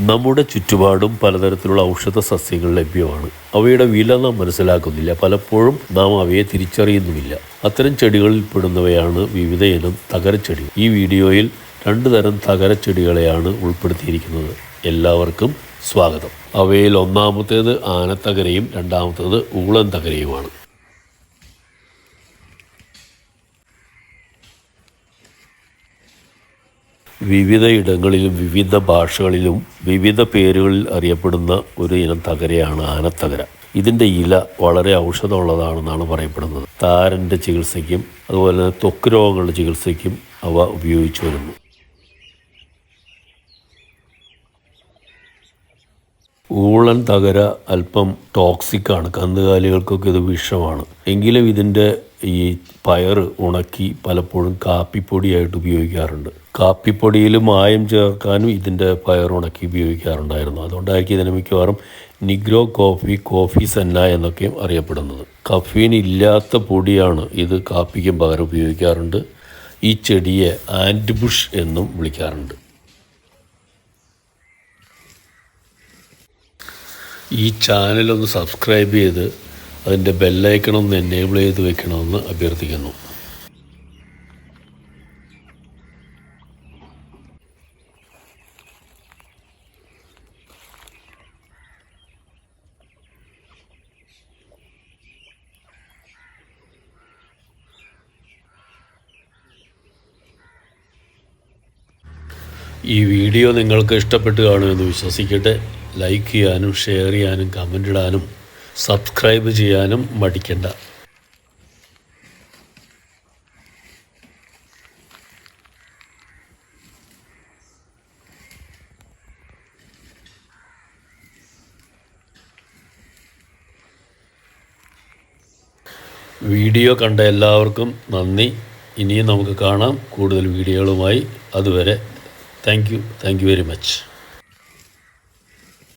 നമ്മുടെ ചുറ്റുപാടും പലതരത്തിലുള്ള ഔഷധ സസ്യങ്ങൾ ലഭ്യമാണ്. അവയുടെ വില നാം മനസ്സിലാക്കുന്നില്ല. പലപ്പോഴും നാം അവയെ തിരിച്ചറിയുന്നുമില്ല. അത്തരം ചെടികളിൽ പെടുന്നവയാണ് വിവിധ ഇനം തകരച്ചെടി ഈ വീഡിയോയിൽ രണ്ട് തരം തകരച്ചെടികളെയാണ് ഉൾപ്പെടുത്തിയിരിക്കുന്നത്. എല്ലാവർക്കും സ്വാഗതം. അവയിൽ ഒന്നാമത്തേത് ആനത്തകരയും രണ്ടാമത്തേത് ഊളൻ തകരയുമാണ്. വിവിധ ഇടങ്ങളിലും വിവിധ ഭാഷകളിലും വിവിധ പേരുകളിൽ അറിയപ്പെടുന്ന ഒരു ഇനം തകരയാണ് ആനത്തകര. ഇതിന്റെ ഇല വളരെ ഔഷധമുള്ളതാണെന്നാണ് പറയപ്പെടുന്നത്. താരന്റെ ചികിത്സയ്ക്കും അതുപോലെ തന്നെ ത്വക്ക് രോഗങ്ങളുടെ ചികിത്സയ്ക്കും അവ ഉപയോഗിച്ചു വരുന്നു. ഊളൻ തകര അല്പം ടോക്സിക്കാണ് കന്നുകാലികൾക്കൊക്കെ ഇത് വിഷമാണ്. എങ്കിലും ഇതിന്റെ ഈ പയർ ഉണക്കി പലപ്പോഴും കാപ്പിപ്പൊടിയായിട്ട് ഉപയോഗിക്കാറുണ്ട്. കാപ്പിപ്പൊടിയിൽ മായം ചേർക്കാനും ഇതിന്റെ പയർ ഉണക്കി ഉപയോഗിക്കാറുണ്ടായിരുന്നു. അതുകൊണ്ടായിരിക്കും ഇതിനെ മിക്കവാറും നിഗ്രോ കോഫി കോഫി സെന്ന എന്നൊക്കെയും അറിയപ്പെടുന്നത്. കഫീൻ ഇല്ലാത്ത പൊടിയാണ് ഇത് കാപ്പിക്കും പകരം ഉപയോഗിക്കാറുണ്ട്. ഈ ചെടിയെ ആൻഡ് ബുഷ് എന്നും വിളിക്കാറുണ്ട്. ഈ ചാനലൊന്ന് സബ്സ്ക്രൈബ് ചെയ്ത് അതിന്റെ ബെല്ലൈക്കണം ഒന്ന് എനേബിൾ ചെയ്ത് വെക്കണമെന്ന് അഭ്യർത്ഥിക്കുന്നു. ഈ വീഡിയോ നിങ്ങൾക്ക് ഇഷ്ടപ്പെട്ട് കാണുമെന്ന് വിശ്വസിക്കട്ടെ. ലൈക്ക് ചെയ്യാനും ഷെയർ ചെയ്യാനും കമന്റ് ഇടാനും സബ്സ്ക്രൈബ് ചെയ്യാനും മടിക്കണ്ട. വീഡിയോ കണ്ട എല്ലാവർക്കും നന്ദി. ഇനിയും നമുക്ക് കാണാം കൂടുതൽ വീഡിയോകളുമായി. അതുവരെ thank you thank you very much